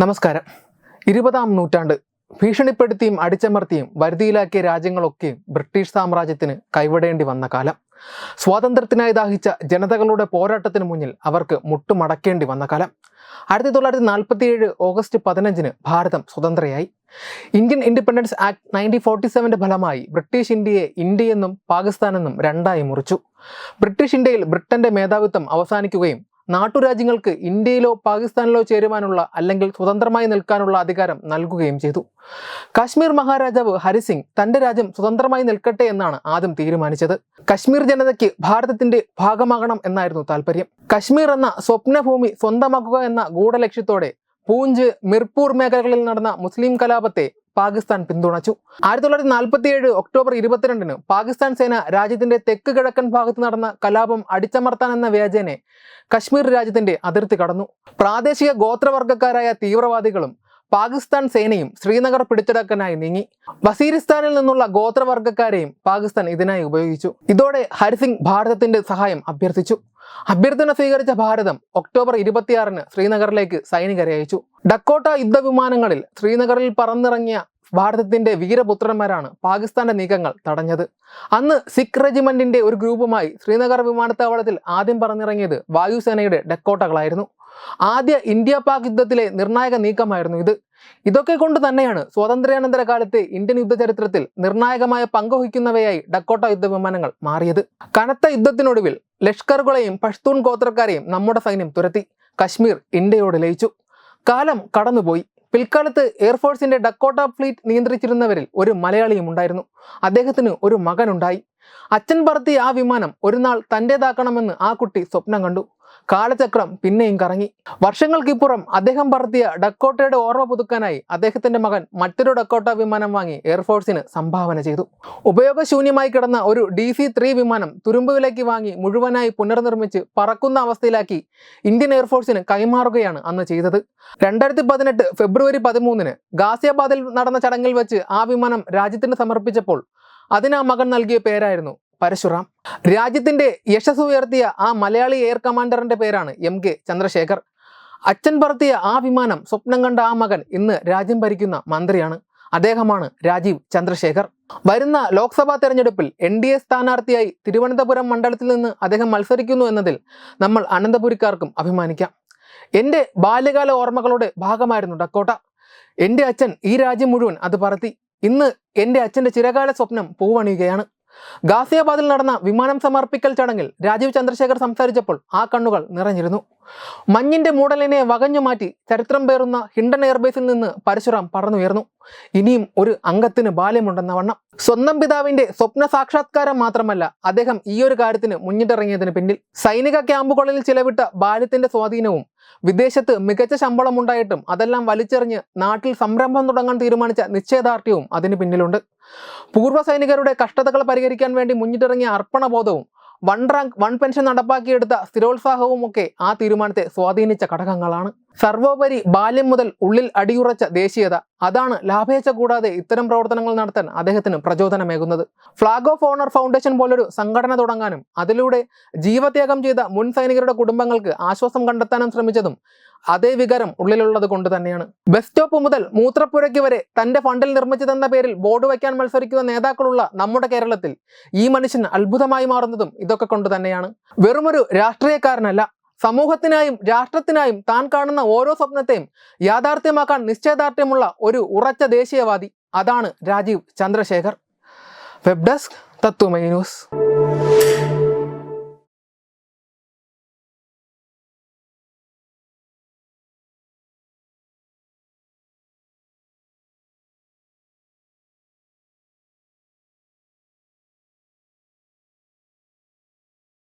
നമസ്കാരം. ഇരുപതാം നൂറ്റാണ്ട് ഭീഷണിപ്പെടുത്തിയും അടിച്ചമർത്തിയും വരുതിയിലാക്കിയ രാജ്യങ്ങളൊക്കെ ബ്രിട്ടീഷ് സാമ്രാജ്യത്തിന് കൈവിടേണ്ടി വന്ന കാലം. സ്വാതന്ത്ര്യത്തിനായി ദാഹിച്ച ജനതകളുടെ പോരാട്ടത്തിന് മുന്നിൽ അവർക്ക് മുട്ടുമടക്കേണ്ടി വന്ന കാലം. ആയിരത്തി തൊള്ളായിരത്തി നാൽപ്പത്തിയേഴ് ഓഗസ്റ്റ് പതിനഞ്ചിന് ഭാരതം സ്വതന്ത്രയായി. Indian independence act nineteen forty സെവന്റെ ഫലമായി ബ്രിട്ടീഷ് ഇന്ത്യയെ ഇന്ത്യയെന്നും പാകിസ്ഥാനെന്നും രണ്ടായി മുറിച്ചു. ബ്രിട്ടീഷ് ഇന്ത്യയിൽ ബ്രിട്ടന്റെ മേധാവിത്വം അവസാനിക്കുകയും നാട്ടുരാജ്യങ്ങൾക്ക് ഇന്ത്യയിലോ പാകിസ്ഥാനിലോ ചേരുവാനുള്ള അല്ലെങ്കിൽ സ്വതന്ത്രമായി നിൽക്കാനുള്ള അധികാരം നൽകുകയും ചെയ്തു. കാശ്മീർ മഹാരാജാവ് ഹരിസിംഗ് തന്റെ രാജ്യം സ്വതന്ത്രമായി നിൽക്കട്ടെ എന്നാണ് ആദ്യം തീരുമാനിച്ചത്. കശ്മീർ ജനതയ്ക്ക് ഭാരതത്തിന്റെ ഭാഗമാകണം എന്നായിരുന്നു താല്പര്യം കശ്മീർ എന്ന സ്വപ്നഭൂമി സ്വന്തമാക്കുക എന്ന ഗൂഢലക്ഷ്യത്തോടെ പൂഞ്ച് മിർപൂർ മേഖലകളിൽ നടന്ന മുസ്ലിം കലാപത്തെ പാകിസ്ഥാൻ പിന്തുണച്ചു. ആയിരത്തി തൊള്ളായിരത്തി നാൽപ്പത്തി ഏഴ് ഒക്ടോബർ ഇരുപത്തിരണ്ടിന് പാകിസ്ഥാൻ സേന രാജ്യത്തിന്റെ തെക്ക് കിഴക്കൻ ഭാഗത്ത് നടന്ന കലാപം അടിച്ചമർത്താൻ എന്ന വ്യാജേനെ കശ്മീർ രാജ്യത്തിന്റെ അതിർത്തി കടന്നു. പ്രാദേശിക ഗോത്രവർഗക്കാരായ തീവ്രവാദികളും പാകിസ്ഥാൻ സേനയും ശ്രീനഗർ പിടിച്ചെടുക്കാനായി നീങ്ങി. വസീരിസ്ഥാനിൽ നിന്നുള്ള ഗോത്രവർഗക്കാരെയും പാകിസ്ഥാൻ ഇതിനായി ഉപയോഗിച്ചു. ഇതോടെ ഹരിസിംഗ് ഭാരതത്തിന്റെ സഹായം അഭ്യർത്ഥിച്ചു. അഭ്യർത്ഥന സ്വീകരിച്ച ഭാരതം ഒക്ടോബർ ഇരുപത്തിയാറിന് ശ്രീനഗറിലേക്ക് സൈനികരെ അയച്ചു. ഡക്കോട്ട യുദ്ധവിമാനങ്ങളിൽ ശ്രീനഗറിൽ പറന്നിറങ്ങിയ ഭാരതത്തിന്റെ വീരപുത്രന്മാരാണ് പാകിസ്ഥാന്റെ നീക്കങ്ങൾ തടഞ്ഞത്. അന്ന് സിഖ് റെജിമെന്റിന്റെ ഒരു ഗ്രൂപ്പുമായി ശ്രീനഗർ വിമാനത്താവളത്തിൽ ആദ്യം പറഞ്ഞിറങ്ങിയത് വായുസേനയുടെ ഡെക്കോട്ടകളായിരുന്നു. ആദ്യ ഇന്ത്യ പാക് യുദ്ധത്തിലെ നിർണായക നീക്കമായിരുന്നു ഇത്. ഇതൊക്കെ കൊണ്ട് തന്നെയാണ് സ്വാതന്ത്ര്യാനന്തര കാലത്തെ ഇന്ത്യൻ യുദ്ധചരിത്രത്തിൽ നിർണായകമായ പങ്കുവഹിക്കുന്നവയായി ഡക്കോട്ട യുദ്ധവിമാനങ്ങൾ മാറിയത്. കനത്ത യുദ്ധത്തിനൊടുവിൽ ലഷ്കറുകളെയും പഷ്തൂൺ ഗോത്രക്കാരെയും നമ്മുടെ സൈന്യം തുരത്തി. കശ്മീർ ഇന്ത്യയോട് ലയിച്ചു. കാലം കടന്നുപോയി. പിൽക്കാലത്ത് എയർഫോഴ്സിന്റെ ഡക്കോട്ട ഫ്ലീറ്റ് നിയന്ത്രിച്ചിരുന്നവരിൽ ഒരു മലയാളിയും ഉണ്ടായിരുന്നു. അദ്ദേഹത്തിന് ഒരു മകനുണ്ടായി. അച്ഛൻ പറത്തിയ ആ വിമാനം ഒരു നാൾ തന്റേതാക്കണമെന്ന് ആ കുട്ടി സ്വപ്നം കണ്ടു. കാലചക്രം പിന്നെയും കറങ്ങി. വർഷങ്ങൾക്കിപ്പുറം അദ്ദേഹം പറത്തിയ ഡക്കോട്ടയുടെ ഓർമ്മ പുതുക്കാനായി അദ്ദേഹത്തിന്റെ മകൻ മറ്റൊരു ഡക്കോട്ട വിമാനം വാങ്ങി എയർഫോഴ്സിന് സംഭാവന ചെയ്തു. ഉപയോഗശൂന്യമായി കിടന്ന ഒരു ഡി സി ത്രീ വിമാനം തുരുമ്പ് വിലയ്ക്ക് വാങ്ങി മുഴുവനായി പുനർനിർമ്മിച്ച് പറക്കുന്ന അവസ്ഥയിലാക്കി ഇന്ത്യൻ എയർഫോഴ്സിന് കൈമാറുകയാണ് അന്ന് ചെയ്തത്. രണ്ടായിരത്തി പതിനെട്ട് ഫെബ്രുവരി പതിമൂന്നിന് ഗാസിയാബാദിൽ നടന്ന ചടങ്ങിൽ വെച്ച് ആ വിമാനം രാജ്യത്തിന് സമർപ്പിച്ചപ്പോൾ അതിന് ആ മകൻ നൽകിയ പേരായിരുന്നു പരശുറാം. രാജ്യത്തിന്റെ യശസ് ഉയർത്തിയ ആ മലയാളി എയർ കമാൻഡറിന്റെ പേരാണ് എം കെ ചന്ദ്രശേഖർ. അച്ഛൻ പറത്തിയ ആ വിമാനം സ്വപ്നം കണ്ട ആ മകൻ ഇന്ന് രാജ്യം ഭരിക്കുന്ന മന്ത്രിയാണ്. അദ്ദേഹമാണ് രാജീവ് ചന്ദ്രശേഖർ. വരുന്ന ലോക്സഭാ തെരഞ്ഞെടുപ്പിൽ എൻ ഡി എ സ്ഥാനാർത്ഥിയായി തിരുവനന്തപുരം മണ്ഡലത്തിൽ നിന്ന് അദ്ദേഹം മത്സരിക്കുന്നു എന്നതിൽ നമ്മൾ അനന്തപുരിക്കാർക്കും അഭിമാനിക്കാം. എന്റെ ബാല്യകാല ഓർമ്മകളുടെ ഭാഗമായിരുന്നു ഡക്കോട്ട. എന്റെ അച്ഛൻ ഈ രാജ്യം മുഴുവൻ അത് പറത്തി. ഇന്ന് എന്റെ അച്ഛന്റെ ചിരകാല സ്വപ്നം പൂവണിയുകയാണ്. ഗാസിയാബാദിൽ നടന്ന വിമാനം സമർപ്പിക്കൽ ചടങ്ങിൽ രാജീവ് ചന്ദ്രശേഖർ സംസാരിച്ചപ്പോൾ ആ കണ്ണുകൾ നിറഞ്ഞിരുന്നു. മഞ്ഞിന്റെ മൂടലിനെ വകഞ്ഞു മാറ്റി ചരിത്രം പേറുന്ന ഹിണ്ടൻ എയർബേസിൽ നിന്ന് പരശുറാം പറന്നുയർന്നു. ഇനിയും ഒരു അംഗത്തിന് ബാല്യമുണ്ടെന്ന വണ്ണം. സ്വന്തം പിതാവിന്റെ സ്വപ്ന സാക്ഷാത്കാരം മാത്രമല്ല അദ്ദേഹം ഈ ഒരു കാര്യത്തിന് മുന്നിട്ടിറങ്ങിയതിന് പിന്നിൽ സൈനിക ക്യാമ്പുകളിൽ ചിലവിട്ട ബാല്യത്തിന്റെ സ്വാധീനവും വിദേശത്ത് മികച്ച ശമ്പളം ഉണ്ടായിട്ടും അതെല്ലാം വലിച്ചെറിഞ്ഞ് നാട്ടിൽ സംരംഭം തുടങ്ങാൻ തീരുമാനിച്ച നിശ്ചയദാർഢ്യവും അതിന് പിന്നിലുണ്ട്. പൂർവ സൈനികരുടെ കഷ്ടതകൾ പരിഹരിക്കാൻ വേണ്ടി മുന്നിട്ടിറങ്ങിയ അർപ്പണബോധവും വൺ റാങ്ക് വൺ പെൻഷൻ നടപ്പാക്കിയെടുത്ത സ്ഥിരോത്സാഹവും ഒക്കെ ആ തീരുമാനത്തെ സ്വാധീനിച്ച ഘടകങ്ങളാണ്. സർവോപരി ബാല്യം മുതൽ ഉള്ളിൽ അടിയുറച്ച ദേശീയത അതാണ് ലാഭേച്ഛ കൂടാതെ ഇത്തരം പ്രവർത്തനങ്ങൾ നടത്താൻ അദ്ദേഹത്തിന് പ്രചോദനമേകുന്നത്. ഫ്ലാഗ് ഓഫ് ഓണർ ഫൗണ്ടേഷൻ പോലൊരു സംഘടന തുടങ്ങാനും അതിലൂടെ ജീവത്യാഗം ചെയ്ത മുൻ സൈനികരുടെ കുടുംബങ്ങൾക്ക് ആശ്വാസം കണ്ടെത്താനും ശ്രമിച്ചതും അതേ വികാരം ഉള്ളിലുള്ളത് കൊണ്ട് തന്നെയാണ്. ബസ് സ്റ്റോപ്പ് മുതൽ മൂത്രപ്പുരയ്ക്ക് വരെ തന്റെ ഫണ്ടിൽ നിർമ്മിച്ചു തന്ന പേരിൽ ബോർഡ് വയ്ക്കാൻ മത്സരിക്കുന്ന നേതാക്കളുള്ള നമ്മുടെ കേരളത്തിൽ ഈ മനുഷ്യൻ അത്ഭുതമായി മാറുന്നതും ഇതൊക്കെ കൊണ്ട് തന്നെയാണ്. വെറുമൊരു രാഷ്ട്രീയക്കാരനല്ല സമൂഹത്തിനായും രാഷ്ട്രത്തിനായും താൻ കാണുന്ന ഓരോ സ്വപ്നത്തെയും യാഥാർത്ഥ്യമാക്കാൻ നിശ്ചയദാർഢ്യമുള്ള ഒരു ഉറച്ച ദേശീയവാദി അതാണ് Rajeev Chandrasekhar. Web desk Tatwamayi news